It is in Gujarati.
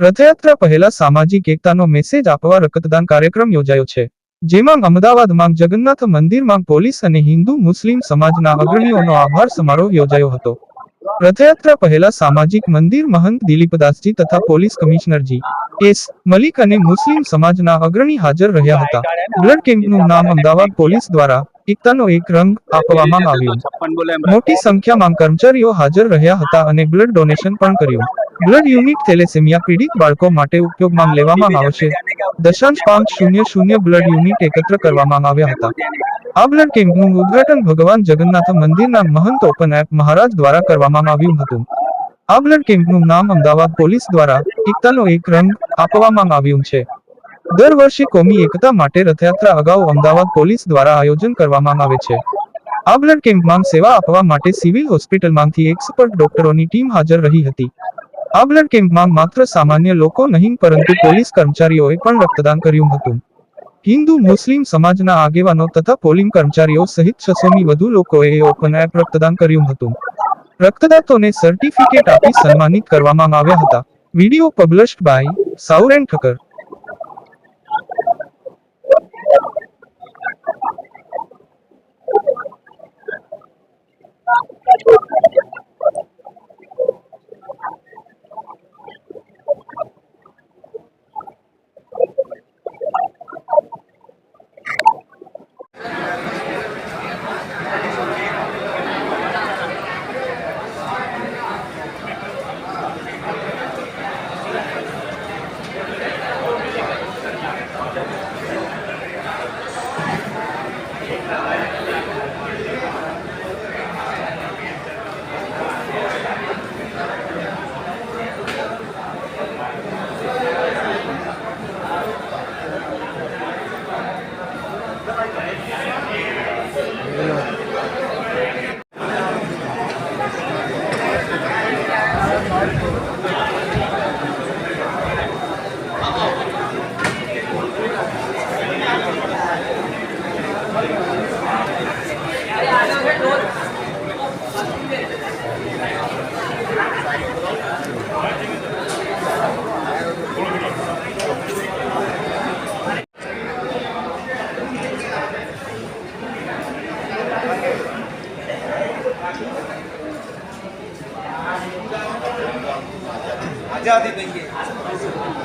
રથયાત્રા પહેલા સામાજિક એકતાનો મેસેજ આપવા રક્તદાન કાર્યક્રમ યોજાયો છે, જેમાં અમદાવાદમાં જગન્નાથ મંદિરમાં પોલીસ અને હિન્દુ મુસ્લિમ સમાજના અગ્રણીઓનો આભાર સમારોહ યોજાયો હતો. રથયાત્રા પહેલા સામાજિક મંદિર મહંત દિલીપદાસજી તથા પોલીસ કમિશનરજી એસ મલિક અને મુસ્લિમ સમાજના અગ્રણી હાજર રહ્યા હતા. બ્લડ કેમ્પનું નામ અમદાવાદ પોલીસ દ્વારા એકતાનો એક રંગ આપવામાં આવ્યો. મોટી સંખ્યામાં કર્મચારીઓ હાજર રહ્યા હતા અને બ્લડ ડોનેશન પણ કર્યું. બ્લડ યુનિટ થેલેસેમિયા પીડિત બાળકો માટે ઉપયોગમાં લેવામાં આવશે. દશાંશ પાંચ શૂન્ય શૂન્ય બ્લડ યુનિટ એકત્ર કરવામાં આવ્યા હતા. આ બ્લડ કેમ્પનું ઉદ્ઘાટન ભગવાન જગન્નાથ મંદિરના મહંત ઓપન એપ મહારાજ દ્વારા કરવામાં આવ્યું હતું. આ બ્લડ કેમ્પનું નામ અમદાવાદ પોલીસ દ્વારા એકતાનો એક રંગ આપવામાં આવ્યું છે. દર વર્ષે કોમી એકતા માટે રથયાત્રા અગાઉ અમદાવાદ પોલીસ દ્વારા આયોજન કરવામાં આવે છે. આ બ્લડ કેમ્પમાં સેવા આપવા માટે સિવિલ હોસ્પિટલમાંથી એક્સપર્ટ ડોક્ટરોની ટીમ હાજર રહી હતી. આ બ્લડ કેમ્પમાં માત્ર સામાન્ય લોકો નહીં, પરંતુ પોલીસ કર્મચારીઓએ પણ રક્તદાન કર્યું હતું. હિન્દુ, મુસ્લિમ સમાજના આગેવાનો તથા પોલિંગ કર્મચારીઓ સહિત છસોની વધુ લોકોએ ઓપન એપ રક્તદાન કર્યું હતું. રક્તદાતોને સર્ટિફિકેટ આપી સન્માનિત કરવામાં આવ્યા હતા. Video published by Sauren Thakkar. આઝાદી દઈએ.